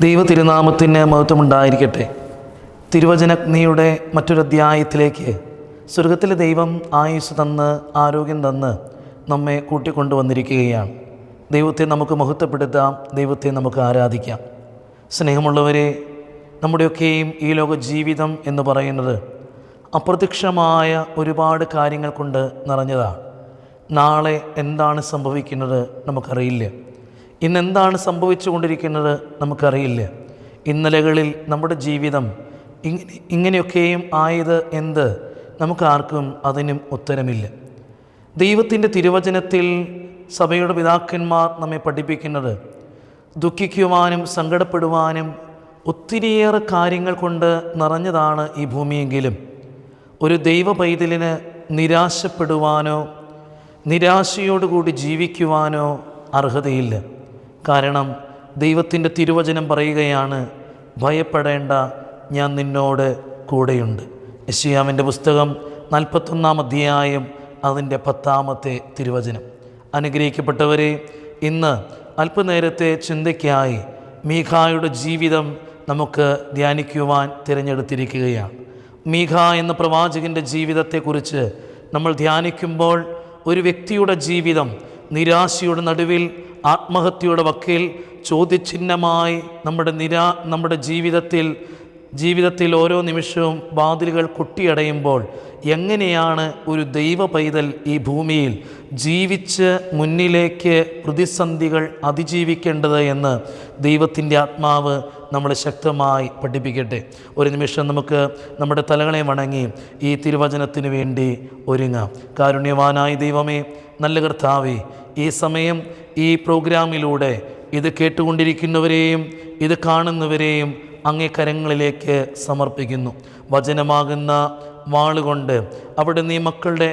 ദൈവ തിരുനാമത്തിന് മഹത്വമുണ്ടായിരിക്കട്ടെ. തിരുവചനഗ്നിയുടെ മറ്റൊരധ്യായത്തിലേക്ക് സ്വർഗത്തിലെ ദൈവം ആയുസ് തന്ന് ആരോഗ്യം തന്ന് നമ്മെ കൂട്ടിക്കൊണ്ടുവന്നിരിക്കുകയാണ്. ദൈവത്തെ നമുക്ക് മഹത്വപ്പെടുത്താം ദൈവത്തെ നമുക്ക് ആരാധിക്കാം. സ്നേഹമുള്ളവരെ നമ്മുടെയൊക്കെയും ഈ ലോക ജീവിതം എന്ന് പറയുന്നത് അപ്രത്യക്ഷമായ ഒരുപാട് കാര്യങ്ങൾ കൊണ്ട് നിറഞ്ഞതാണ്. നാളെ എന്താണ് സംഭവിക്കുന്നത് നമുക്കറിയില്ല. ഇന്ന് സംഭവിച്ചുകൊണ്ടിരിക്കുന്നത് സംഭവിച്ചു കൊണ്ടിരിക്കുന്നത് നമുക്കറിയില്ല. ഇന്നലകളിൽ നമ്മുടെ ജീവിതം ഇങ്ങനെ ഇങ്ങനെയൊക്കെയും ആയത് എന്ത്? നമുക്കാർക്കും അതിനും ഉത്തരമില്ല. ദൈവത്തിന്റെ തിരുവചനത്തിൽ സഭയുടെ പിതാക്കന്മാർ നമ്മെ പഠിപ്പിക്കുന്നത് ദുഃഖിക്കുവാനും സങ്കടപ്പെടുവാനും ഒത്തിരിയേറെ കാര്യങ്ങൾ കൊണ്ട് നിറഞ്ഞതാണ് ഈ ഭൂമിയെങ്കിലും. ഒരു ദൈവ പൈതലിന് നിരാശപ്പെടുവാനോ നിരാശയോടുകൂടി ജീവിക്കുവാനോ അർഹതയില്ല. കാരണം ദൈവത്തിന്റെ തിരുവചനം പറയുകയാണ് ഭയപ്പെടേണ്ട ഞാൻ നിന്നോട് കൂടെയുണ്ട്. യശിയാമിന്റെ പുസ്തകം നാൽപ്പത്തൊന്നാം അധ്യായം അതിന്റെ പത്താമത്തെ തിരുവചനം. അനുഗ്രഹിക്കപ്പെട്ടവരെ ഇന്ന് അല്പനേരത്തെ ചിന്തയ്ക്കായി മീഖായുടെ ജീവിതം നമുക്ക് ധ്യാനിക്കുവാൻ തിരഞ്ഞെടുത്തിരിക്കുകയാണ്. മീഖ എന്ന പ്രവാചകന്റെ ജീവിതത്തെക്കുറിച്ച് നമ്മൾ ധ്യാനിക്കുമ്പോൾ ഒരു വ്യക്തിയുടെ ജീവിതം നിരാശയുടെ നടുവിൽ ആത്മഹത്യയുടെ വക്കിൽ ചോദ്യചിഹ്നമായി നമ്മുടെ നിരാ നമ്മുടെ ജീവിതത്തിൽ ജീവിതത്തിൽ ഓരോ നിമിഷവും വാതിലുകൾ കൊട്ടിയടയുമ്പോൾ എങ്ങനെയാണ് ഒരു ദൈവ പൈതൽ ഈ ഭൂമിയിൽ ജീവിച്ച് മുന്നിലേക്ക് പ്രതിസന്ധികൾ അതിജീവിക്കേണ്ടത് എന്ന് ദൈവത്തിന്റെ ആത്മാവ് നമ്മളെ ശക്തമായി പഠിപ്പിക്കട്ടെ. ഒരു നിമിഷം നമുക്ക് നമ്മുടെ തലകളെ വണങ്ങി ഈ തിരുവചനത്തിന് വേണ്ടി ഒരുങ്ങാം. കാരുണ്യവാനായ ദൈവമേ നല്ല കർത്താവേ ഈ സമയം ഈ പ്രോഗ്രാമിലൂടെ ഇത് കേട്ടുകൊണ്ടിരിക്കുന്നവരെയും ഇത് കാണുന്നവരെയും അങ്ങേ കരങ്ങളിലേക്ക് സമർപ്പിക്കുന്നു. വചനമാകുന്ന വാളുകൊണ്ട് അവിടുന്ന് ഈ മക്കളുടെ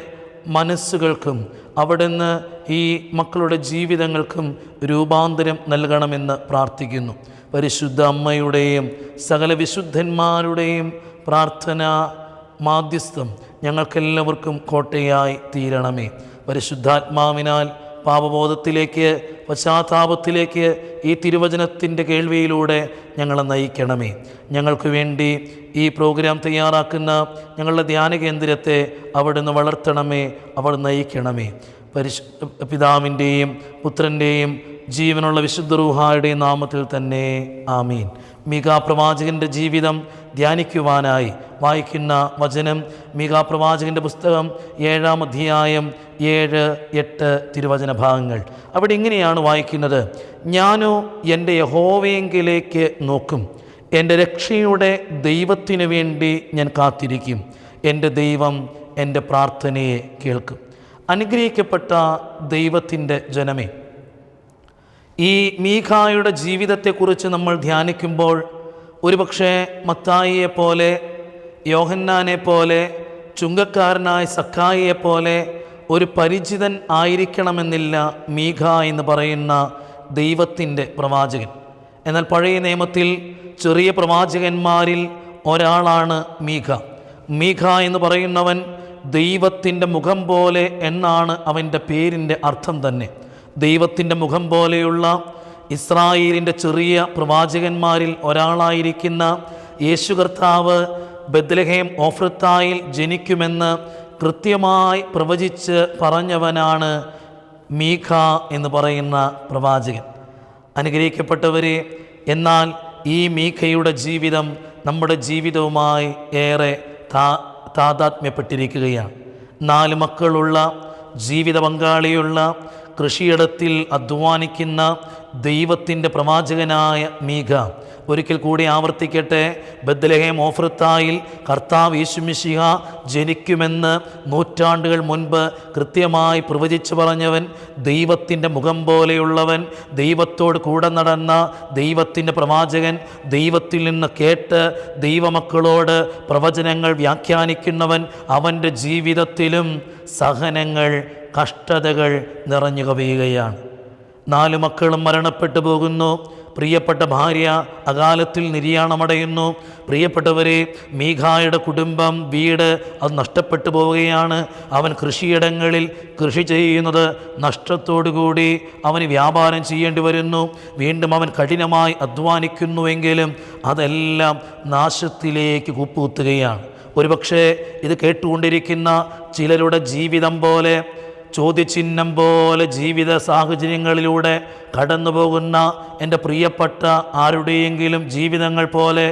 മനസ്സുകൾക്കും അവിടുന്ന് ഈ മക്കളുടെ ജീവിതങ്ങൾക്കും രൂപാന്തരം നൽകണമെന്ന് പ്രാർത്ഥിക്കുന്നു. പരിശുദ്ധ അമ്മയുടെയും സകല വിശുദ്ധന്മാരുടെയും പ്രാർത്ഥന മാധ്യസ്ഥം ഞങ്ങൾക്കെല്ലാവർക്കും കോട്ടയായി തീരണമേ. പരിശുദ്ധാത്മാവിനാൽ പാപബോധത്തിലേക്ക് പശ്ചാത്താപത്തിലേക്ക് ഈ തിരുവചനത്തിന്റെ കേൾവിയിലൂടെ ഞങ്ങളെ നയിക്കണമേ. ഞങ്ങൾക്ക് വേണ്ടി ഈ പ്രോഗ്രാം തയ്യാറാക്കുന്ന ഞങ്ങളുടെ ധ്യാന കേന്ദ്രത്തെ അവിടുന്ന് വളർത്തണമേ അവൾ നയിക്കണമേ. പരിശു പിതാവിന്റെയും പുത്രന്റെയും ജീവനുള്ള വിശുദ്ധ റൂഹായുടെയും നാമത്തിൽ തന്നെ ആമീൻ. മിക പ്രവാചകന്റെ ജീവിതം ധ്യാനിക്കുവാനായി വായിക്കുന്ന വചനം മിക പ്രവാചകന്റെ പുസ്തകം ഏഴാം അധ്യായം ഏഴ് എട്ട് തിരുവചന ഭാഗങ്ങൾ. അവിടെ ഇങ്ങനെയാണ് വായിക്കുന്നത് ഞാനോ എന്റെ യഹോവയെങ്കിലേക്ക് നോക്കും. എന്റെ രക്ഷയുടെ ദൈവത്തിനു വേണ്ടി ഞാൻ കാത്തിരിക്കും. എന്റെ ദൈവം എന്റെ പ്രാർത്ഥനയെ കേൾക്കും. അനുഗ്രഹിക്കപ്പെട്ട ദൈവത്തിന്റെ ജനമേ ഈ മീഖായുടെ ജീവിതത്തെക്കുറിച്ച് നമ്മൾ ധ്യാനിക്കുമ്പോൾ ഒരുപക്ഷെ മത്തായിയെ പോലെ യോഹന്നാനെ പോലെ ചുങ്കക്കാരനായ സക്കായിയെ പോലെ ഒരു പരിചിതൻ ആയിരിക്കണമെന്നില്ല മീഖ എന്ന് പറയുന്ന ദൈവത്തിന്റെ പ്രവാചകൻ. എന്നാൽ പഴയ നിയമത്തിൽ ചെറിയ പ്രവാചകന്മാരിൽ ഒരാളാണ് മീഖ. മീഖ എന്ന് പറയുന്നവൻ ദൈവത്തിന്റെ മുഖം പോലെ എന്നാണ് അവന്റെ പേരിന്റെ അർത്ഥം തന്നെ. ദൈവത്തിന്റെ മുഖം പോലെയുള്ള ഇസ്രായേലിന്റെ ചെറിയ പ്രവാചകന്മാരിൽ ഒരാളായിരിക്കുന്ന യേശു കർത്താവ് ബദ്ലഹേം ഓഫ്രത്തായിൽ ജനിക്കുമെന്ന് കൃത്യമായി പ്രവചിച്ച് പറഞ്ഞവനാണ് മീഖ എന്ന് പറയുന്ന പ്രവാചകൻ. അനുഗ്രഹിക്കപ്പെട്ടവരെ എന്നാൽ ഈ മീഖയുടെ ജീവിതം നമ്മുടെ ജീവിതവുമായി ഏറെ താ താതാത്മ്യപ്പെട്ടിരിക്കുകയാണ്. നാല് മക്കളുള്ള ജീവിത പങ്കാളിയുള്ള കൃഷിയിടത്തിൽ അധ്വാനിക്കുന്ന ദൈവത്തിന്റെ പ്രവാചകനായ മീഖ ഒരിക്കൽ കൂടി ആവർത്തിക്കട്ടെ. ബദ്ലഹേം ഓഫ്രത്തായിൽ കർത്താവ് യേശുമിശിഹ ജനിക്കുമെന്ന് നൂറ്റാണ്ടുകൾ മുൻപ് കൃത്യമായി പ്രവചിച്ചു പറഞ്ഞവൻ ദൈവത്തിന്റെ മുഖം പോലെയുള്ളവൻ ദൈവത്തോട് കൂടെ നടന്ന ദൈവത്തിന്റെ പ്രവാചകൻ ദൈവത്തിൽ നിന്ന് കേട്ട് ദൈവമക്കളോട് പ്രവചനങ്ങൾ വ്യാഖ്യാനിക്കുന്നവൻ അവന്റെ ജീവിതത്തിലും സഹനങ്ങൾ കഷ്ടതകൾ നിറഞ്ഞു കവിയുകയാണ്. നാല് മക്കളും മരണപ്പെട്ടു പോകുന്നു. പ്രിയപ്പെട്ട ഭാര്യ അകാലത്തിൽ നിര്യാണമടയുന്നു. പ്രിയപ്പെട്ടവരെ മീഘായുടെ കുടുംബം വീട് അത് നഷ്ടപ്പെട്ടു പോവുകയാണ്. അവൻ കൃഷിയിടങ്ങളിൽ കൃഷി ചെയ്യുന്നത് നഷ്ടത്തോടുകൂടി അവന് വ്യാപാരം ചെയ്യേണ്ടി വരുന്നു. വീണ്ടും അവൻ കഠിനമായി അധ്വാനിക്കുന്നുവെങ്കിലും അതെല്ലാം നാശത്തിലേക്ക് കൂപ്പുകുത്തുകയാണ്. ഒരുപക്ഷേ ഇത് കേട്ടുകൊണ്ടിരിക്കുന്ന ചിലരുടെ ജീവിതം പോലെ ചോദ്യചിഹ്നം പോലെ ജീവിത സാഹചര്യങ്ങളിലൂടെ കടന്നു പോകുന്ന എന്റെ പ്രിയപ്പെട്ട ആരുടെയെങ്കിലും ജീവിതങ്ങൾ പോലെ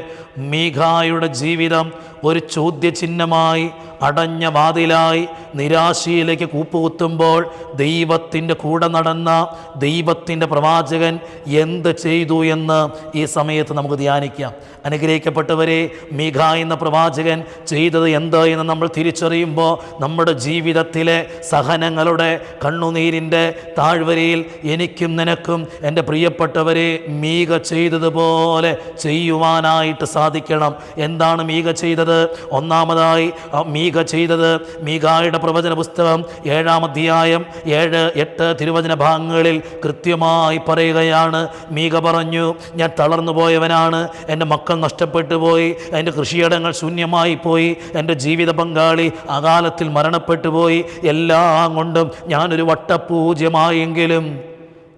മീഘായുടെ ജീവിതം ഒരു ചോദ്യചിഹ്നമായി അടഞ്ഞ വാതിലായി നിരാശയിലേക്ക് കൂപ്പുകുത്തുമ്പോൾ ദൈവത്തിന്റെ കൂടെ നടന്ന ദൈവത്തിന്റെ പ്രവാചകൻ എന്ത് ചെയ്തു എന്ന് ഈ സമയത്ത് നമുക്ക് ധ്യാനിക്കാം. അനുഗ്രഹിക്കപ്പെട്ടവരെ മിഘ എന്ന പ്രവാചകൻ ചെയ്തത് എന്ത് എന്ന് നമ്മൾ തിരിച്ചറിയുമ്പോൾ നമ്മുടെ ജീവിതത്തിലെ സഹനങ്ങളുടെ കണ്ണുനീരിന്റെ താഴ്വരയിൽ എനിക്കും നിനക്കും എന്റെ പ്രിയപ്പെട്ടവരെ മീക ചെയ്തതുപോലെ ചെയ്യുവാനായിട്ട് സാധിക്കണം. എന്താണ് മീക ചെയ്തത്? ഒന്നാമതായി മീക ചെയ്തത്. മീകായുടെ പ്രവചന പുസ്തകം ഏഴാം അധ്യായം ഏഴ് എട്ട് തിരുവചന ഭാഗങ്ങളിൽ കൃത്യമായി പറയുകയാണ്. മീക പറഞ്ഞു ഞാൻ തളർന്നു പോയവനാണ്. എന്റെ മക്കൾ നഷ്ടപ്പെട്ടു പോയി. എന്റെ കൃഷിയിടങ്ങൾ ശൂന്യമായി പോയി. എന്റെ ജീവിത പങ്കാളി അകാലത്തിൽ മരണപ്പെട്ടു പോയി. എല്ലാം കൊണ്ടും ഞാനൊരു വട്ടപൂജ്യമായെങ്കിലും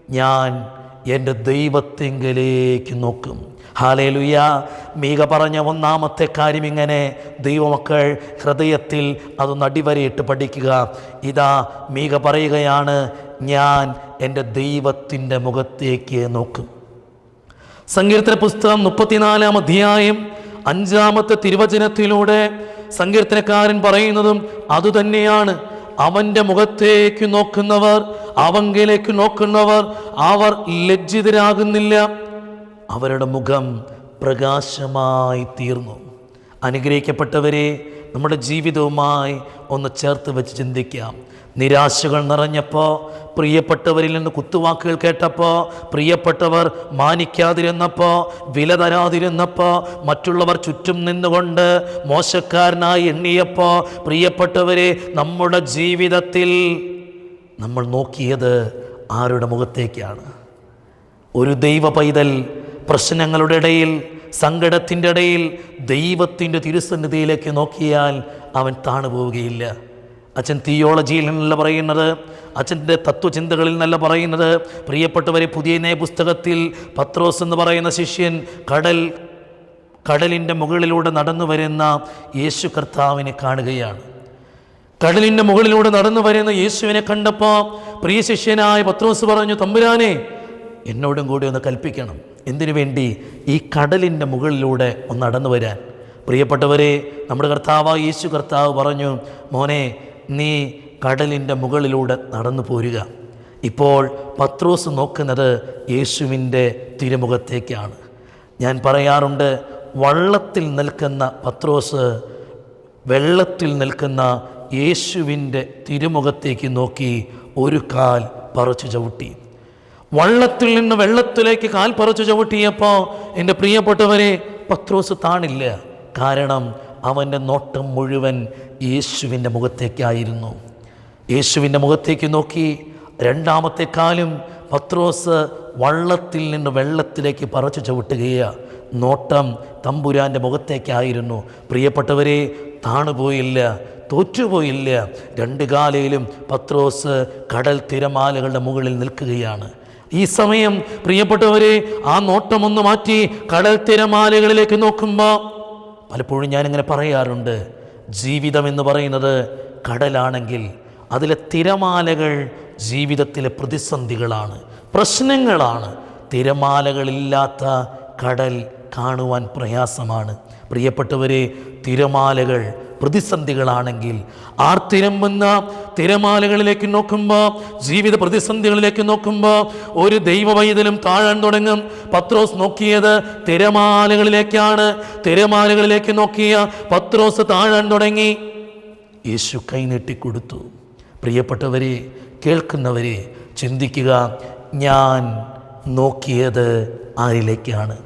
ഞാൻ എന്റെ ദൈവത്തെങ്കിലേക്ക് നോക്കും. ഹാലേലുയ. മീക പറഞ്ഞ ഒന്നാമത്തെ കാര്യം ഇങ്ങനെ ദൈവമക്കൾ ഹൃദയത്തിൽ അത് നടിവരയിട്ട് പഠിക്കുക. ഇതാ മീക പറയുകയാണ് ഞാൻ എന്റെ ദൈവത്തിന്റെ മുഖത്തേക്ക് നോക്കും. സങ്കീർത്തന പുസ്തകം മുപ്പത്തിനാലാം അധ്യായം അഞ്ചാമത്തെ തിരുവചനത്തിലൂടെ സങ്കീർത്തനക്കാരൻ പറയുന്നതും അതുതന്നെയാണ് അവന്റെ മുഖത്തേക്ക് നോക്കുന്നവർ അവങ്കിലേക്ക് നോക്കുന്നവർ അവർ ലജ്ജിതരാകുന്നില്ല. അവരുടെ മുഖം പ്രകാശമായി തീർന്നു. അനുഗ്രഹിക്കപ്പെട്ടവരെ നമ്മുടെ ജീവിതവുമായി ഒന്ന് ചേർത്ത് വെച്ച് ചിന്തിക്കാം. നിരാശകൾ നിറഞ്ഞപ്പോൾ പ്രിയപ്പെട്ടവരിൽ നിന്ന് കുത്തുവാക്കുകൾ കേട്ടപ്പോൾ പ്രിയപ്പെട്ടവർ മാനിക്കാതിരുന്നപ്പോൾ വില തരാതിരുന്നപ്പോൾ മറ്റുള്ളവർ ചുറ്റും നിന്നുകൊണ്ട് മോശക്കാരനായി എണ്ണിയപ്പോൾ പ്രിയപ്പെട്ടവരെ നമ്മുടെ ജീവിതത്തിൽ നമ്മൾ നോക്കിയത് ആരുടെ മുഖത്തേക്കാണ്? ഒരു ദൈവ പൈതൽ പ്രശ്നങ്ങളുടെ ഇടയിൽ സങ്കടത്തിന്റെ ഇടയിൽ ദൈവത്തിന്റെ തിരുസന്നിധിയിലേക്ക് നോക്കിയാൽ അവൻ താണു പോവുകയില്ല. അച്ഛൻ തിയോളജിയിൽ നിന്നല്ല പറയുന്നത് അച്ഛന്റെ തത്വചിന്തകളിൽ നിന്നല്ല പറയുന്നത്. പ്രിയപ്പെട്ടവരെ പുതിയ പുസ്തകത്തിൽ പത്രോസ് എന്ന് പറയുന്ന ശിഷ്യൻ കടൽ കടലിന്റെ മുകളിലൂടെ നടന്നു വരുന്ന യേശു കർത്താവിനെ കാണുകയാണ്. കടലിന്റെ മുകളിലൂടെ നടന്നു വരുന്ന യേശുവിനെ കണ്ടപ്പോൾ പ്രിയ ശിഷ്യനായ പത്രോസ് പറഞ്ഞു തമ്പുരാനെ എന്നോടും കൂടി ഒന്ന് കൽപ്പിക്കണം. എന്തിനു വേണ്ടി ഈ കടലിന്റെ മുകളിലൂടെ ഒന്ന് നടന്നു വരാൻ? പ്രിയപ്പെട്ടവരെ നമ്മുടെ കർത്താവ് യേശു കർത്താവ് പറഞ്ഞു മോനെ നീ കടലിന്റെ മുകളിലൂടെ നടന്നു പോരുക. ഇപ്പോൾ പത്രോസ് നോക്കുന്നത് യേശുവിന്റെ തിരുമുഖത്തേക്കാണ്. ഞാൻ പറയാറുണ്ട് വള്ളത്തിൽ നിൽക്കുന്ന പത്രോസ് വെള്ളത്തിൽ നിൽക്കുന്ന യേശുവിന്റെ തിരുമുഖത്തേക്ക് നോക്കി ഒരു കാൽ പറിച്ചു ചവിട്ടി. വള്ളത്തിൽ നിന്ന് വെള്ളത്തിലേക്ക് കാൽ പറിച്ചു ചവിട്ടിയപ്പോൾ എന്റെ പ്രിയപ്പെട്ടവരെ പത്രോസ് താണില്ല. കാരണം അവന്റെ നോട്ടം മുഴുവൻ യേശുവിന്റെ മുഖത്തേക്കായിരുന്നു. യേശുവിന്റെ മുഖത്തേക്ക് നോക്കി രണ്ടാമത്തെ കാലും പത്രോസ് വള്ളത്തിൽ നിന്ന് വെള്ളത്തിലേക്ക് പറിച്ചു ചവിട്ടുകയാണ് നോട്ടം തമ്പുരാന്റെ മുഖത്തേക്കായിരുന്നു. പ്രിയപ്പെട്ടവരെ താണുപോയില്ല തോറ്റുപോയില്ല രണ്ട് കാലയിലും പത്രോസ് കടൽ തിരമാലകളുടെ മുകളിൽ നിൽക്കുകയാണ്. ഈ സമയം പ്രിയപ്പെട്ടവരെ ആ നോട്ടമൊന്ന് മാറ്റി കടൽ തിരമാലകളിലേക്ക് നോക്കുമ്പോൾ പലപ്പോഴും ഞാനിങ്ങനെ പറയാറുണ്ട് ജീവിതം എന്ന് പറയുന്നത് കടലാണെങ്കിൽ അതിലെ തിരമാലകൾ ജീവിതത്തിലെ പ്രതിസന്ധികളാണ് പ്രശ്നങ്ങളാണ്. തിരമാലകളില്ലാത്ത കടൽ കാണുവാൻ പ്രയാസമാണ്. പ്രിയപ്പെട്ടവരെ തിരമാലകൾ പ്രതിസന്ധികളാണെങ്കിൽ ആർത്തിരമ്പുന്ന തിരമാലകളിലേക്ക് നോക്കുമ്പോൾ ജീവിത പ്രതിസന്ധികളിലേക്ക് നോക്കുമ്പോൾ ഒരു ദൈവ ദൈവവൈതലും താഴാൻ തുടങ്ങും. പത്രോസ് നോക്കിയത് തിരമാലകളിലേക്കാണ്. തിരമാലകളിലേക്ക് നോക്കിയ പത്രോസ് താഴാൻ തുടങ്ങി. യേശു കൈനീട്ടിക്കൊടുത്തു പ്രിയപ്പെട്ടവരെ കേൾക്കുന്നവരെ ചിന്തിക്കുക ഞാൻ നോക്കിയത് ആരിലേക്കാണ്?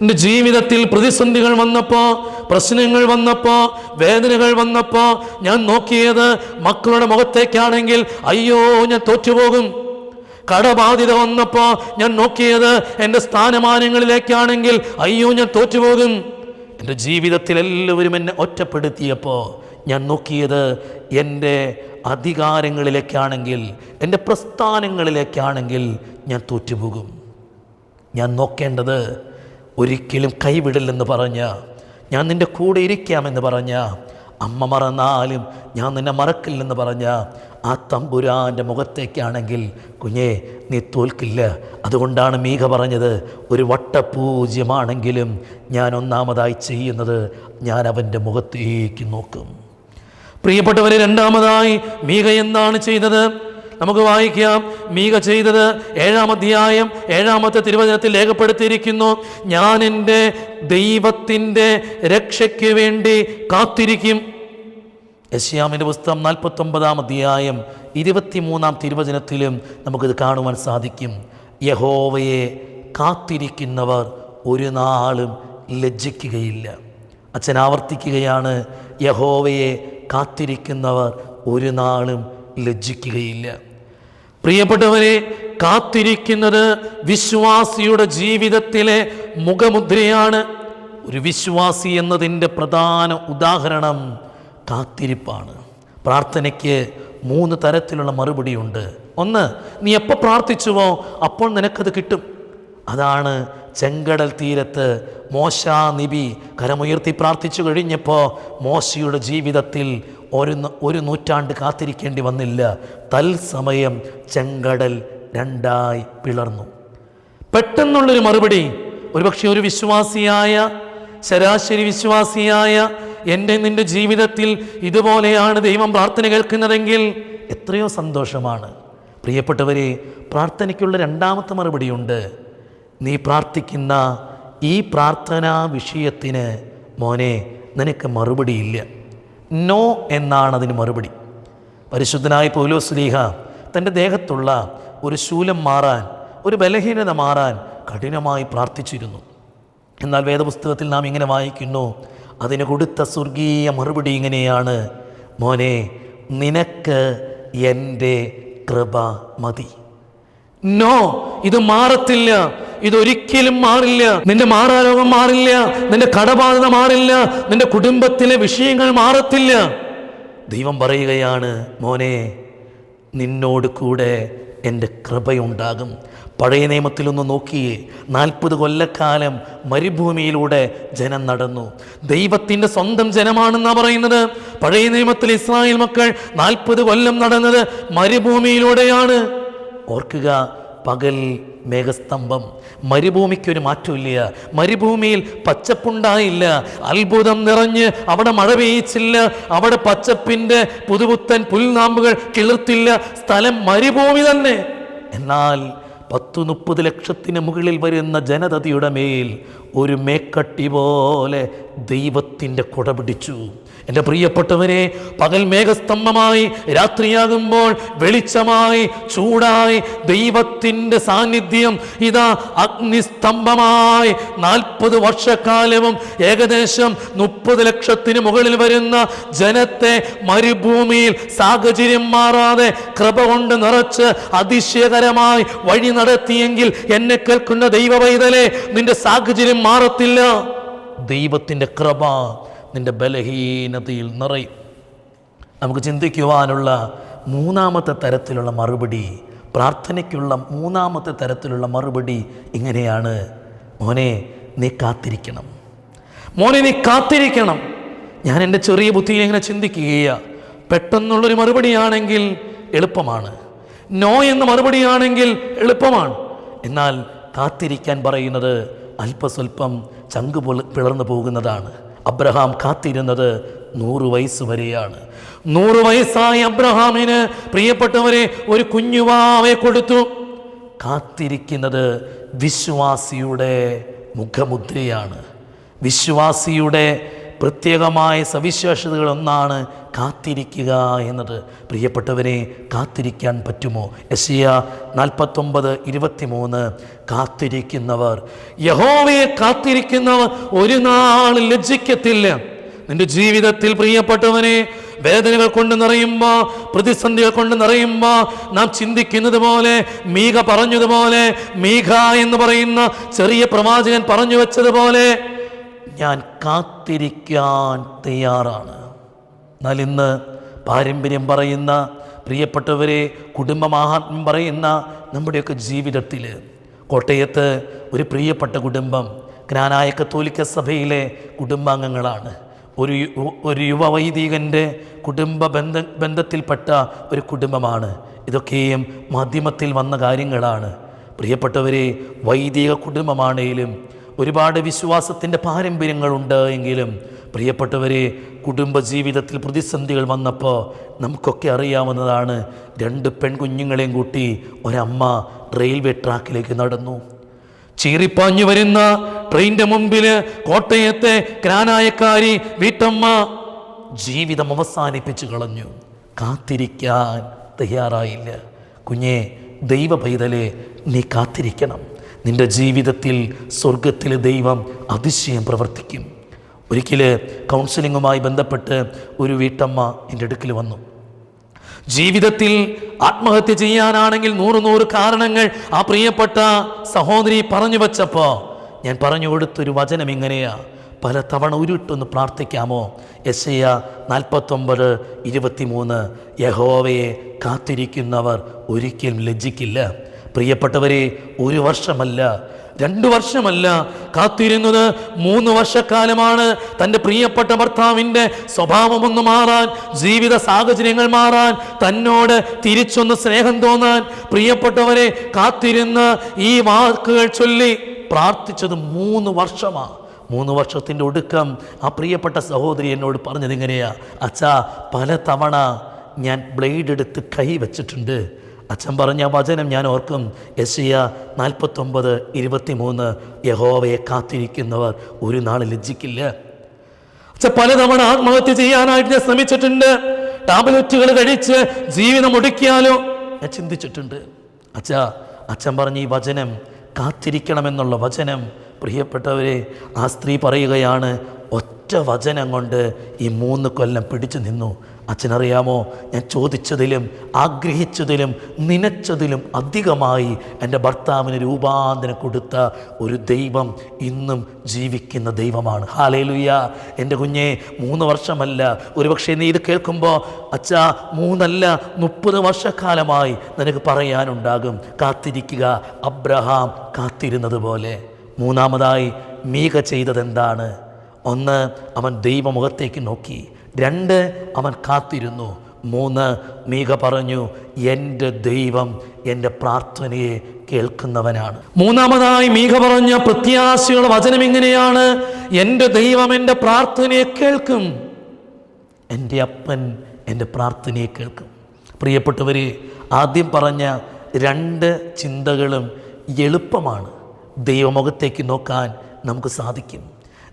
എന്റെ ജീവിതത്തിൽ പ്രതിസന്ധികൾ വന്നപ്പോൾ പ്രശ്നങ്ങൾ വന്നപ്പോൾ വേദനകൾ വന്നപ്പോൾ ഞാൻ നോക്കിയത് മക്കളുടെ മുഖത്തേക്കാണെങ്കിൽ അയ്യോ ഞാൻ തോറ്റുപോകും. കടബാധിത വന്നപ്പോൾ ഞാൻ നോക്കിയത് എന്റെ സ്ഥാനമാനങ്ങളിലേക്കാണെങ്കിൽ അയ്യോ ഞാൻ തോറ്റുപോകും. എന്റെ ജീവിതത്തിൽ എല്ലാവരും എന്നെ ഒറ്റപ്പെടുത്തിയപ്പോൾ ഞാൻ നോക്കിയത് എന്റെ അധികാരങ്ങളിലേക്കാണെങ്കിൽ എന്റെ പ്രസ്ഥാനങ്ങളിലേക്കാണെങ്കിൽ ഞാൻ തോറ്റുപോകും. ഞാൻ നോക്കേണ്ടത് ഒരിക്കലും കൈവിടില്ലെന്ന് പറഞ്ഞ ഞാൻ നിന്റെ കൂടെ ഇരിക്കാമെന്ന് പറഞ്ഞ അമ്മ മറന്നാലും ഞാൻ നിന്നെ മറക്കില്ലെന്ന് പറഞ്ഞ ആ തമ്പുരാന്റെ മുഖത്തേക്കാണെങ്കിൽ കുഞ്ഞേ നീ തോൽക്കില്ല. അതുകൊണ്ടാണ് മീക പറഞ്ഞത് ഒരു വട്ടപൂജ്യമാണെങ്കിലും ഞാൻ ഒന്നാമതായി ചെയ്യുന്നത് ഞാൻ അവന്റെ മുഖത്തേക്ക് നോക്കും. പ്രിയപ്പെട്ടവരെ രണ്ടാമതായി മീക എന്താണ് ചെയ്തത്? നമുക്ക് വായിക്കാം. മീക ചെയ്തത് ഏഴാം അധ്യായം ഏഴാമത്തെ തിരുവചനത്തിൽ രേഖപ്പെടുത്തിയിരിക്കുന്നു. ഞാൻ എന്റെ ദൈവത്തിന്റെ രക്ഷയ്ക്ക് വേണ്ടി കാത്തിരിക്കും. യശ്യാമിന്റെ പുസ്തകം നാൽപ്പത്തൊമ്പതാം അധ്യായം ഇരുപത്തിമൂന്നാം തിരുവചനത്തിലും നമുക്കിത് കാണുവാൻ സാധിക്കും. യഹോവയെ കാത്തിരിക്കുന്നവർ ഒരു നാളും ലജ്ജിക്കുകയില്ല. അച്ഛൻ ആവർത്തിക്കുകയാണ് യഹോവയെ കാത്തിരിക്കുന്നവർ ഒരു നാളും ലജ്ജിക്കുകയില്ല. പ്രിയപ്പെട്ടവരെ കാത്തിരിക്കുന്നത് വിശ്വാസിയുടെ ജീവിതത്തിലെ മുഖമുദ്രയാണ്. ഒരു വിശ്വാസി എന്നതിന്റെ പ്രധാന ഉദാഹരണം കാത്തിരിപ്പാണ്. പ്രാർത്ഥനയ്ക്ക് മൂന്ന് തരത്തിലുള്ള മറുപടിയുണ്ട്. ഒന്ന് നീ എപ്പോൾ പ്രാർത്ഥിച്ചുവോ അപ്പോൾ നിനക്കത് കിട്ടും. അതാണ് ചെങ്കടൽ തീരത്ത് മോശ നിബി കരമുയർത്തി പ്രാർത്ഥിച്ചു കഴിഞ്ഞപ്പോൾ മോശയുടെ ജീവിതത്തിൽ ഒരു ഒരു നൂറ്റാണ്ട് കാത്തിരിക്കേണ്ടി വന്നില്ല. തൽസമയം ചെങ്കടൽ രണ്ടായി പിളർന്നു. പെട്ടെന്നുള്ളൊരു മറുപടി ഒരുപക്ഷെ ഒരു വിശ്വാസിയായ ശരാശരി വിശ്വാസിയായ എന്റെ നിന്റെ ജീവിതത്തിൽ ഇതുപോലെയാണ് ദൈവം പ്രാർത്ഥന കേൾക്കുന്നതെങ്കിൽ എത്രയോ സന്തോഷമാണ്. പ്രിയപ്പെട്ടവരെ പ്രാർത്ഥനയ്ക്കുള്ള രണ്ടാമത്തെ മറുപടിയുണ്ട്. നീ പ്രാർത്ഥിക്കുന്ന ഈ പ്രാർത്ഥനാ വിഷയത്തിന് മോനെ നിനക്ക് മറുപടിയില്ല. നോ എന്നാണ് അതിന് മറുപടി. പരിശുദ്ധനായ പൗലോസ്ലീഹ തന്റെ ദേഹത്തുള്ള ഒരു ശൂലം മാറാൻ ഒരു ബലഹീനത മാറാൻ കഠിനമായി പ്രാർത്ഥിച്ചിരുന്നു. എന്നാൽ വേദപുസ്തകത്തിൽ നാം ഇങ്ങനെ വായിക്കുന്നു അതിന് കൊടുത്ത സ്വർഗീയ മറുപടി ഇങ്ങനെയാണ് മോനെ നിനക്ക് എന്റെ കൃപ മതി. നോ ഇത് മാറത്തില്ല. ഇതൊരിക്കലും മാറില്ല. നിന്റെ മാറാരോഗം മാറില്ല. നിന്റെ കടബാധ്യത മാറില്ല. നിന്റെ കുടുംബത്തിലെ വിഷയങ്ങൾ മാറത്തില്ല. ദൈവം പറയുകയാണ് മോനെ നിന്നോട് കൂടെ എന്റെ കൃപയുണ്ടാകും. പഴയ നിയമത്തിലൊന്ന് നോക്കിയേ. നാൽപ്പത് കൊല്ലക്കാലം മരുഭൂമിയിലൂടെ ജനം നടന്നു. ദൈവത്തിന്റെ സ്വന്തം ജനമാണെന്നാണ് പറയുന്നത്. പഴയ നിയമത്തിൽ ഇസ്രായേൽ മക്കൾ നാൽപ്പത് കൊല്ലം നടന്നത് മരുഭൂമിയിലൂടെയാണ്. ഓർക്കുക പകൽ മേഘസ്തംഭം. മരുഭൂമിക്കൊരു മാറ്റമില്ല മരുഭൂമിയിൽ പച്ചപ്പുണ്ടായില്ല. അത്ഭുതം നിറഞ്ഞ് അവിടെ മഴ പെയ്യിച്ചില്ല. അവിടെ പച്ചപ്പിന്റെ പുതുപുത്തൻ പുൽനാമ്പുകൾ കിളിർത്തില്ല. സ്ഥലം മരുഭൂമി തന്നെ. എന്നാൽ പത്തു മുപ്പത് ലക്ഷത്തിന് മുകളിൽ വരുന്ന ജനതയുടെ മേൽ ഒരു മേക്കട്ടി പോലെ ദൈവത്തിന്റെ കുട പിടിച്ചു എന്റെ പ്രിയപ്പെട്ടവരെ പകൽ മേഘസ്തംഭമായി രാത്രിയാകുമ്പോൾ വെളിച്ചമായി ചൂടായി ദൈവത്തിന്റെ സാന്നിധ്യം ഇതാ അഗ്നിസ്തംഭമായി. നാൽപ്പത് വർഷക്കാലവും ഏകദേശം മുപ്പത് ലക്ഷത്തിന് മുകളിൽ വരുന്ന ജനത്തെ മരുഭൂമിയിൽ സാഹചര്യം മാറാതെ കൃപ കൊണ്ട് നിറച്ച് അതിശയകരമായി വഴി നടത്തിയെങ്കിൽ എന്നെ കേൾക്കുന്ന ദൈവ പൈതലേ നിന്റെ സാഹചര്യം മാറത്തില്ല. ദൈവത്തിന്റെ കൃപ നിന്റെ ബലഹീനതയിൽ നിറയും. നമുക്ക് ചിന്തിക്കുവാനുള്ള മൂന്നാമത്തെ തരത്തിലുള്ള മറുപടി പ്രാർത്ഥനയ്ക്കുള്ള മൂന്നാമത്തെ തരത്തിലുള്ള മറുപടി ഇങ്ങനെയാണ്. മോനെ നീ കാത്തിരിക്കണം. മോനെ നീ കാത്തിരിക്കണം. ഞാൻ എന്റെ ചെറിയ ബുദ്ധിയിൽ ഇങ്ങനെ ചിന്തിക്കുകയാണ് പെട്ടെന്നുള്ളൊരു മറുപടിയാണെങ്കിൽ എളുപ്പമാണ്. നോ എന്ന മറുപടിയാണെങ്കിൽ എളുപ്പമാണ്. എന്നാൽ കാത്തിരിക്കാൻ പറയുന്നത് അല്പസ്വല്പം ചങ്ക് പൊള- പിളർന്നു പോകുന്നതാണ്. അബ്രഹാം കാത്തിരുന്നത് നൂറ് വയസ്സ് വരെയാണ്. നൂറ് വയസ്സായ അബ്രഹാമിന് പ്രിയപ്പെട്ടവരെ ഒരു കുഞ്ഞുവാവെ കൊടുത്തു. കാത്തിരിക്കുന്നത് വിശ്വാസിയുടെ മുഖമുദ്രയാണ്. വിശ്വാസിയുടെ പ്രത്യേകമായ സവിശേഷതകളൊന്നാണ് കാത്തിരിക്കുക എന്നത്. പ്രിയപ്പെട്ടവരെ കാത്തിരിക്കാൻ പറ്റുമോ? എസിയ നാൽപ്പത്തൊമ്പത് ഇരുപത്തിമൂന്ന്. കാത്തിരിക്കുന്നവർ. യഹോവയെ കാത്തിരിക്കുന്നവർ ഒരു നാൾ ലജ്ജിക്കത്തില്ല. നിന്റെ ജീവിതത്തിൽ പ്രിയപ്പെട്ടവനെ വേദനകൾ കൊണ്ട് നിറയുമ്പോൾ പ്രതിസന്ധികൾ കൊണ്ട് നിറയുമ്പോൾ നാം ചിന്തിക്കുന്നത് പോലെ മീക പറഞ്ഞതുപോലെ മീഘ എന്ന് പറയുന്ന ചെറിയ പ്രവാചകൻ പറഞ്ഞു വെച്ചതുപോലെ ഞാൻ കാത്തിരിക്കാൻ തയ്യാറാണ്. എന്നാൽ ഇന്ന് പാരമ്പര്യം പറയുന്ന പ്രിയപ്പെട്ടവരെ കുടുംബമാഹാത്മ്യം പറയുന്ന നമ്മുടെയൊക്കെ ജീവിതത്തിൽ കോട്ടയത്ത് ഒരു പ്രിയപ്പെട്ട കുടുംബം ജ്ഞാനായ കത്തോലിക്ക സഭയിലെ കുടുംബാംഗങ്ങളാണ്. ഒരു ഒരു യുവ വൈദികന്റെ കുടുംബ ബന്ധ ബന്ധത്തിൽപ്പെട്ട ഒരു കുടുംബമാണ്. ഇതൊക്കെയും മാധ്യമത്തിൽ വന്ന കാര്യങ്ങളാണ്. പ്രിയപ്പെട്ടവരെ വൈദിക കുടുംബമാണെങ്കിലും ഒരുപാട് വിശ്വാസത്തിന്റെ പാരമ്പര്യങ്ങളുണ്ട് എങ്കിലും പ്രിയപ്പെട്ടവരെ കുടുംബജീവിതത്തിൽ പ്രതിസന്ധികൾ വന്നപ്പോൾ നമുക്കൊക്കെ അറിയാവുന്നതാണ് രണ്ട് പെൺകുഞ്ഞുങ്ങളെയും കൂട്ടി ഒരമ്മ റെയിൽവേ ട്രാക്കിലേക്ക് നടന്നു. ചീറിപ്പാഞ്ഞു വരുന്ന ട്രെയിന്റെ മുമ്പിൽ കോട്ടയത്തെ ക്രാനായക്കാരി വീട്ടമ്മ ജീവിതം അവസാനിപ്പിച്ചു കളഞ്ഞു. കാത്തിരിക്കാൻ തയ്യാറായില്ല. കുഞ്ഞെ ദൈവ പൈതലെ നീ കാത്തിരിക്കണം. നിന്റെ ജീവിതത്തിൽ സ്വർഗത്തിലെ ദൈവം അതിശയം പ്രവർത്തിക്കും. ഒരിക്കൽ കൗൺസിലിങ്ങുമായി ബന്ധപ്പെട്ട് ഒരു വീട്ടമ്മ എന്റെ അടുക്കൽ വന്നു. ജീവിതത്തിൽ ആത്മഹത്യ ചെയ്യാനാണെങ്കിൽ നൂറ് നൂറ് കാരണങ്ങൾ ആ പ്രിയപ്പെട്ട സഹോദരി പറഞ്ഞു വച്ചപ്പോൾ ഞാൻ പറഞ്ഞു കൊടുത്തൊരു വചനം ഇങ്ങനെയാ. പല തവണ ഉരുട്ടൊന്ന് പ്രാർത്ഥിക്കാമോ? എസ് എ നാൽപ്പത്തൊമ്പത് ഇരുപത്തിമൂന്ന്. യഹോവയെ കാത്തിരിക്കുന്നവർ ഒരിക്കലും ലജ്ജിക്കില്ല. പ്രിയപ്പെട്ടവരെ ഒരു വർഷമല്ല രണ്ടു വർഷമല്ല കാത്തിരുന്നത്. മൂന്ന് വർഷക്കാലമാണ് തന്റെ പ്രിയപ്പെട്ട ഭർത്താവിന്റെ സ്വഭാവമൊന്ന് മാറാൻ ജീവിത സാഹചര്യങ്ങൾ മാറാൻ തന്നോട് തിരിച്ചൊന്ന് സ്നേഹം തോന്നാൻ. പ്രിയപ്പെട്ടവരെ കാത്തിരുന്ന് ഈ വാക്കുകൾ ചൊല്ലി പ്രാർത്ഥിച്ചത് മൂന്ന് വർഷമാണ് മൂന്ന് വർഷത്തിന്റെ ഒടുക്കം ആ പ്രിയപ്പെട്ട സഹോദരി എന്നോട് പറഞ്ഞത് ഇങ്ങനെയാ അച്ഛാ പല തവണ ഞാൻ ബ്ലേഡ് എടുത്ത് കൈ വെച്ചിട്ടുണ്ട്. അച്ഛൻ പറഞ്ഞ വചനം ഞാൻ ഓർക്കും. യശയ നാൽപ്പത്തൊമ്പത് ഇരുപത്തിമൂന്ന് യഹോവയെ കാത്തിരിക്കുന്നവർ ഒരു നാൾ ലജ്ജിക്കില്ല. അച്ഛൻ പലതവണ ആത്മഹത്യ ചെയ്യാനായിട്ട് ഞാൻ ശ്രമിച്ചിട്ടുണ്ട്. ടാബ്ലറ്റുകൾ കഴിച്ച് ജീവിതം ഒടുക്കിയാലോ? ഞാൻ ചിന്തിച്ചിട്ടുണ്ട്. അച്ഛ അച്ഛൻ പറഞ്ഞ ഈ വചനം കാത്തിരിക്കണമെന്നുള്ള വചനം. പ്രിയപ്പെട്ടവരെ ആ സ്ത്രീ പറയുകയാണ് ഒറ്റ വചനം കൊണ്ട് ഈ മൂന്ന് കൊല്ലം പിടിച്ചു നിന്നു. അച്ഛനറിയാമോ? ഞാൻ ചോദിച്ചതിലും ആഗ്രഹിച്ചതിലും നനച്ചതിലും അധികമായി എന്റെ ഭർത്താവിന് രൂപാന്തരം കൊടുത്ത ഒരു ദൈവം ഇന്നും ജീവിക്കുന്ന ദൈവമാണ്. ഹാലേലുയ്യ എന്റെ കുഞ്ഞെ മൂന്ന് വർഷമല്ല. ഒരുപക്ഷെ നീ ഇത് കേൾക്കുമ്പോൾ അച്ഛാ മൂന്നല്ല മുപ്പത് വർഷക്കാലമായി നിനക്ക് പറയാനുണ്ടാകും. കാത്തിരിക്കുക അബ്രഹാം കാത്തിരുന്നത് പോലെ. മൂന്നാമതായി മീക ചെയ്തതെന്താണ്? ഒന്ന് അവൻ ദൈവമുഖത്തേക്ക് നോക്കി. രണ്ട് അവൻ കാത്തിരുന്നു. മൂന്ന് മീക പറഞ്ഞു എന്റെ ദൈവം എന്റെ പ്രാർത്ഥനയെ കേൾക്കുന്നവനാണ്. മൂന്നാമതായി മീക പറഞ്ഞ പ്രത്യാശയുടെ വചനം എങ്ങനെയാണ്? എന്റെ ദൈവം എന്റെ പ്രാർത്ഥനയെ കേൾക്കും. എന്റെ അപ്പൻ എന്റെ പ്രാർത്ഥനയെ കേൾക്കും. പ്രിയപ്പെട്ടവരെ ആദ്യം പറഞ്ഞ രണ്ട് ചിന്തകളും എളുപ്പമാണ്. ദൈവമുഖത്തേക്ക് നോക്കാൻ നമുക്ക് സാധിക്കും.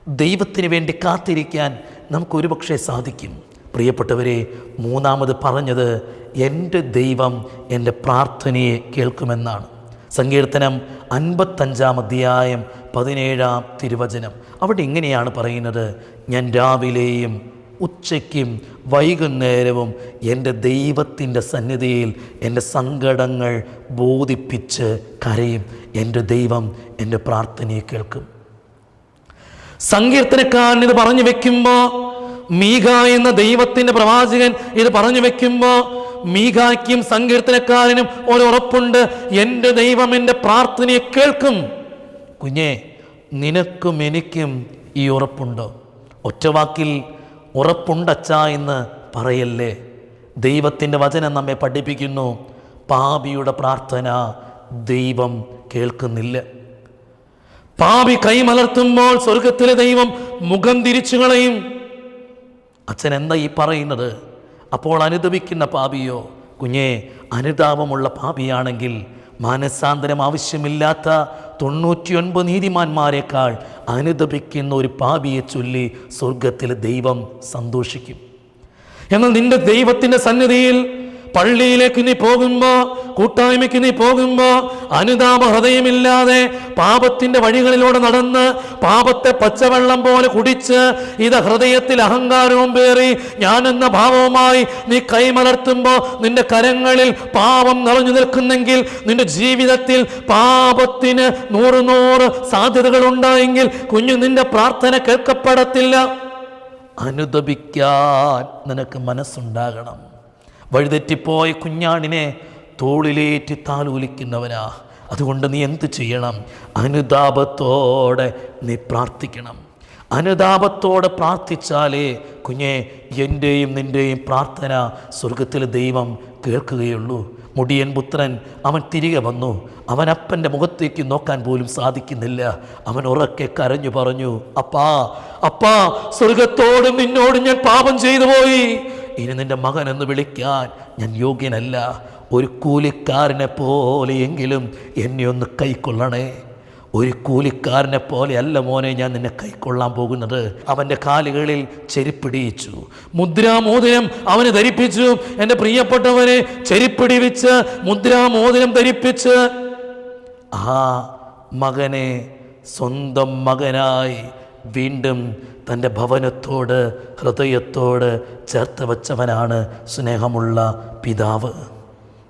ദൈവത്തിന് വേണ്ടി കാത്തിരിക്കാൻ നമുക്ക് പക്ഷേ സാധിക്കും. പ്രിയപ്പെട്ടവരെ മൂന്നാമത് പറഞ്ഞത് എന്റെ ദൈവം എന്റെ പ്രാർത്ഥനയെ കേൾക്കുമെന്നാണ്. സങ്കീർത്തനം അൻപത്തഞ്ചാം അധ്യായം പതിനേഴാം തിരുവചനം. അവിടെ ഇങ്ങനെയാണ് പറയുന്നത് ഞാൻ രാവിലെയും ഉച്ചയ്ക്കും വൈകുന്നേരവും എന്റെ ദൈവത്തിന്റെ സന്നിധിയിൽ എന്റെ സങ്കടങ്ങൾ ബോധിപ്പിച്ച് കരയും. എന്റെ ദൈവം എന്റെ പ്രാർത്ഥനയെ കേൾക്കും. സങ്കീർത്തനക്കാരൻ ഇത് പറഞ്ഞു വെക്കുമ്പോ മീക എന്ന ദൈവത്തിന്റെ പ്രവാചകൻ ഇത് പറഞ്ഞു വെക്കുമ്പോ മീകായ്ക്കും സങ്കീർത്തനക്കാരനും ഒരു ഉറപ്പുണ്ട്. എന്റെ ദൈവം എന്റെ പ്രാർത്ഥനയെ കേൾക്കും. കുഞ്ഞേ നിനക്കും എനിക്കും ഈ ഉറപ്പുണ്ട്? ഒറ്റവാക്കിൽ ഉറപ്പുണ്ടച്ച എന്ന് പറയല്ലേ? ദൈവത്തിന്റെ വചനം നമ്മെ പഠിപ്പിക്കുന്നു. പാപിയുടെ പ്രാർത്ഥന ദൈവം കേൾക്കുന്നില്ല. പാപി കൈമലർത്തുമ്പോൾ സ്വർഗത്തിലെ ദൈവം മുഖം തിരിച്ചു കളയും. അച്ഛൻ എന്താ ഈ പറയുന്നത്? അപ്പോൾ അനുദപിക്കുന്ന പാപിയോ? കുഞ്ഞെ അനുതാപമുള്ള പാപിയാണെങ്കിൽ മാനസാന്തരം ആവശ്യമില്ലാത്ത തൊണ്ണൂറ്റിയൊൻപത് നീതിമാന്മാരെക്കാൾ അനുദപിക്കുന്ന ഒരു പാപിയെ ചൊല്ലി സ്വർഗത്തിൽ ദൈവം സന്തോഷിക്കും. എന്നാൽ നിന്റെ ദൈവത്തിന്റെ സന്നിധിയിൽ പള്ളിയിലേക്ക് നീ പോകുമ്പോ കൂട്ടായ്മയ്ക്ക് നീ പോകുമ്പോ അനുതാപ ഹൃദയമില്ലാതെ പാപത്തിന്റെ വഴികളിലൂടെ നടന്ന് പാപത്തെ പച്ചവെള്ളം പോലെ കുടിച്ച് ഇത് ഹൃദയത്തിൽ അഹങ്കാരവും പേറി എന്ന ഭാവവുമായി നീ കൈമലർത്തുമ്പോൾ നിന്റെ കരങ്ങളിൽ പാപം നിറഞ്ഞു നിൽക്കുന്നെങ്കിൽ നിന്റെ ജീവിതത്തിൽ പാപത്തിന് നൂറ് നൂറ് സാധ്യതകൾ ഉണ്ടായെങ്കിൽ കുഞ്ഞു നിന്റെ പ്രാർത്ഥന കേൾക്കപ്പെടത്തില്ല. അനുദപിക്കാൻ നിനക്ക് മനസ്സുണ്ടാകണം. വഴിതെറ്റിപ്പോയ കുഞ്ഞാണിനെ തോളിലേറ്റി താലോലിക്കുന്നവനാ. അതുകൊണ്ട് നീ എന്ത് ചെയ്യണം? അനുതാപത്തോടെ നീ പ്രാർത്ഥിക്കണം. അനുതാപത്തോടെ പ്രാർത്ഥിച്ചാലേ കുഞ്ഞെ എന്റെയും നിന്റെയും പ്രാർത്ഥന സ്വർഗത്തിലെ ദൈവം കേൾക്കുകയുള്ളൂ. മുടിയൻ പുത്രൻ അവൻ തിരികെ വന്നു. അവനപ്പന്റെ മുഖത്തേക്ക് നോക്കാൻ പോലും സാധിക്കുന്നില്ല. അവൻ ഉറക്കെ കരഞ്ഞു പറഞ്ഞു അപ്പാ അപ്പാ സ്വർഗത്തോടും നിന്നോടും ഞാൻ പാപം ചെയ്തു പോയി. ഇനി നിന്റെ മകൻ എന്ന് വിളിക്കാൻ ഞാൻ യോഗ്യനല്ല. ഒരു കൂലിക്കാരനെ പോലെയെങ്കിലും എന്നെ ഒന്ന് കൈക്കൊള്ളണേ. ഒരു കൂലിക്കാരനെ പോലെ അല്ല മോനെ ഞാൻ നിന്നെ കൈക്കൊള്ളാൻ പോകുന്നത്. അവന്റെ കാലുകളിൽ ചെരിപ്പിടിയിച്ചു. മുദ്രാമോതിരം അവന് ധരിപ്പിച്ചു. എന്റെ പ്രിയപ്പെട്ടവനെ ചെരിപ്പിടിവിച്ച് മുദ്രാമോതിരം ധരിപ്പിച്ച് ആ മകനെ സ്വന്തം മകനായി വീണ്ടും തന്റെ ഭവനത്തോട് ഹൃദയത്തോട് ചേർത്ത് വച്ചവനാണ് സ്നേഹമുള്ള പിതാവ്.